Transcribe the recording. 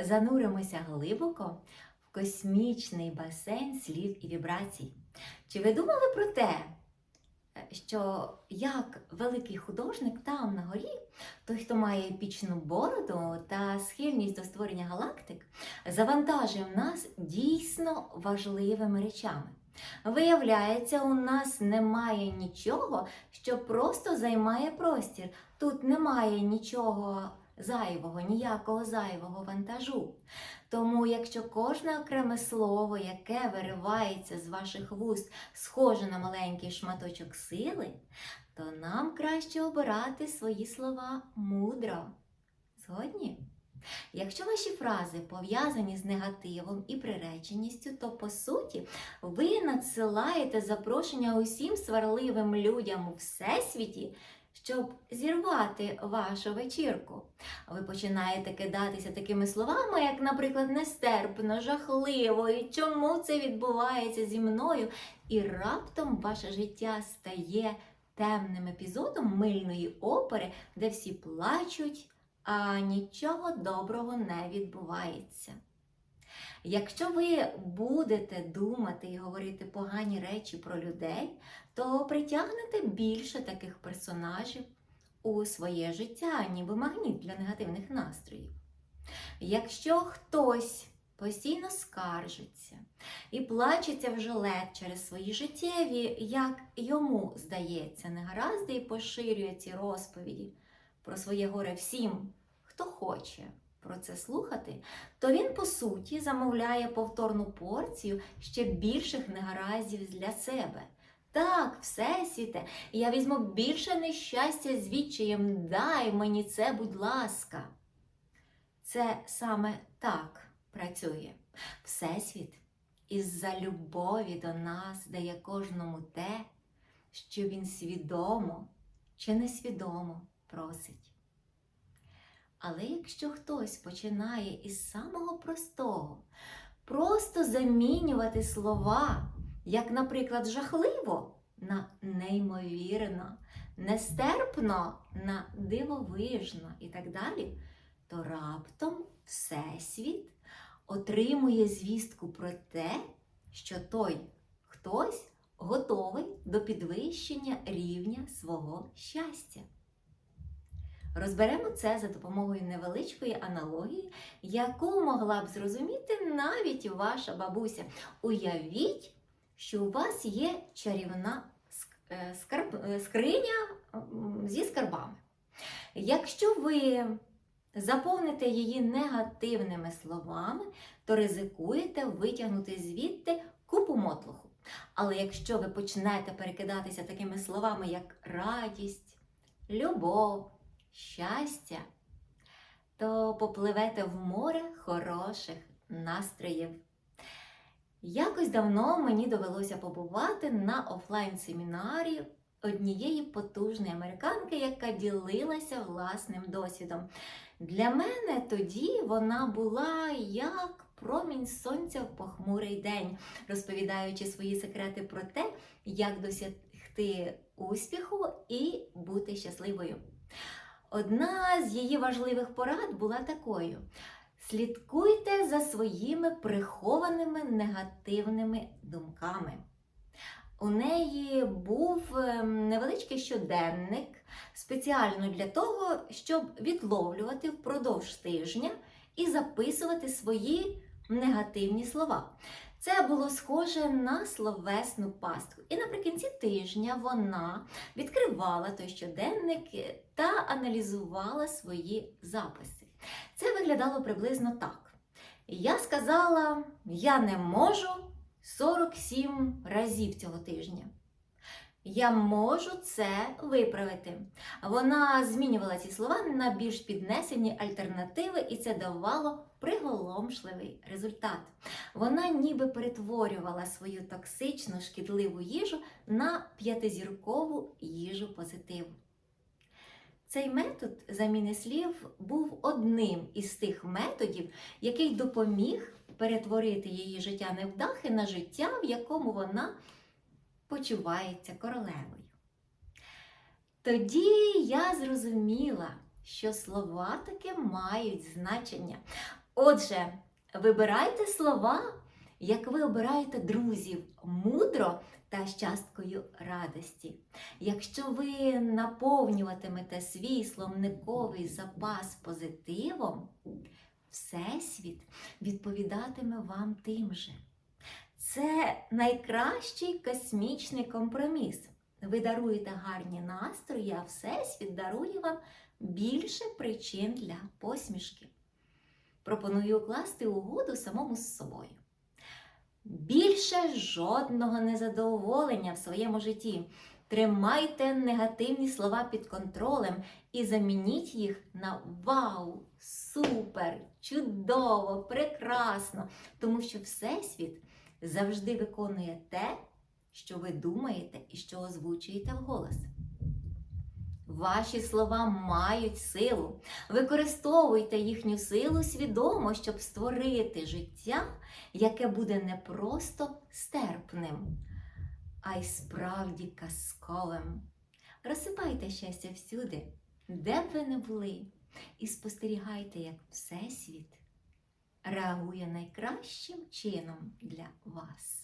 зануримося глибоко в космічний басейн слів і вібрацій. Чи ви думали про те, що як великий художник там на горі, той, хто має епічну бороду та схильність до створення галактик, завантажив нас дійсно важливими речами? Виявляється, у нас немає нічого, що просто займає простір. Тут немає нічого зайвого, ніякого зайвого вантажу. Тому, якщо кожне окреме слово, яке виривається з ваших вуст, схоже на маленький шматочок сили, то нам краще обирати свої слова мудро. Згодні? Якщо ваші фрази пов'язані з негативом і приреченістю, то по суті ви надсилаєте запрошення усім сварливим людям у всесвіті, щоб зірвати вашу вечірку. Ви починаєте кидатися такими словами, як, наприклад, нестерпно, жахливо, і чому це відбувається зі мною, і раптом ваше життя стає темним епізодом мильної опери, де всі плачуть, а нічого доброго не відбувається. Якщо ви будете думати і говорити погані речі про людей, то притягнете більше таких персонажів у своє життя, ніби магніт для негативних настроїв. Якщо хтось постійно скаржиться і плачеться в жилет через свої життєві, як йому здається, негаразди і поширює ці розповіді про своє горе всім, хто хоче про це слухати, то він, по суті, замовляє повторну порцію ще більших негараздів для себе. Так, Всесвіте, я візьму більше нещастя з відчаєм, дай мені це, будь ласка. Це саме так працює. Всесвіт із-за любові до нас дає кожному те, що він свідомо чи несвідомо просить. Але якщо хтось починає із самого простого, просто замінювати слова, як, наприклад, жахливо на неймовірно, нестерпно на дивовижно і так далі, то раптом Всесвіт отримує звістку про те, що той хтось готовий до підвищення рівня свого щастя. Розберемо це за допомогою невеличкої аналогії, яку могла б зрозуміти навіть ваша бабуся. Уявіть, що у вас є чарівна е, скарб, е, скриня зі скарбами. Якщо ви заповните її негативними словами, то ризикуєте витягнути звідти купу мотлуху. Але якщо ви почнете перекидатися такими словами, як радість, любов, щастя, то попливете в море хороших настроїв. Якось давно мені довелося побувати на офлайн-семінарі однієї потужної американки, яка ділилася власним досвідом. Для мене тоді вона була як промінь сонця в похмурий день, розповідаючи свої секрети про те, як досягти успіху і бути щасливою. Одна з її важливих порад була такою: слідкуйте за своїми прихованими негативними думками. У неї був ем, невеличкий щоденник спеціально для того, щоб відловлювати впродовж тижня і записувати свої негативні слова. Це було схоже на словесну пастку. І наприкінці тижня вона відкривала той щоденник та аналізувала свої записи. Це виглядало приблизно так. Я сказала, я не можу 47 разів цього тижня. Я можу це виправити. Вона змінювала ці слова на більш піднесені альтернативи, і це давало приголомшливий результат. Вона ніби перетворювала свою токсичну шкідливу їжу на п'ятизіркову їжу позитиву. Цей метод заміни слів був одним із тих методів, який допоміг перетворити її життя невдахи на життя, в якому вона почувається королевою. Тоді я зрозуміла, що слова таки мають значення. Отже, вибирайте слова, як ви обираєте друзів, мудро та з часткою радості. Якщо ви наповнюватимете свій словниковий запас позитивом, Всесвіт відповідатиме вам тим же. Це найкращий космічний компроміс. Ви даруєте гарні настрої, а Всесвіт дарує вам більше причин для посмішки. Пропоную укласти угоду самому з собою. Більше жодного незадоволення в своєму житті. Тримайте негативні слова під контролем і замініть їх на вау, супер, чудово, прекрасно, тому що Всесвіт завжди виконує те, що ви думаєте і що озвучуєте вголос. Ваші слова мають силу. Використовуйте їхню силу свідомо, щоб створити життя, яке буде не просто стерпним, а й справді казковим. Розсипайте щастя всюди, де б ви не були, і спостерігайте, як Всесвіт реагує найкращим чином для вас.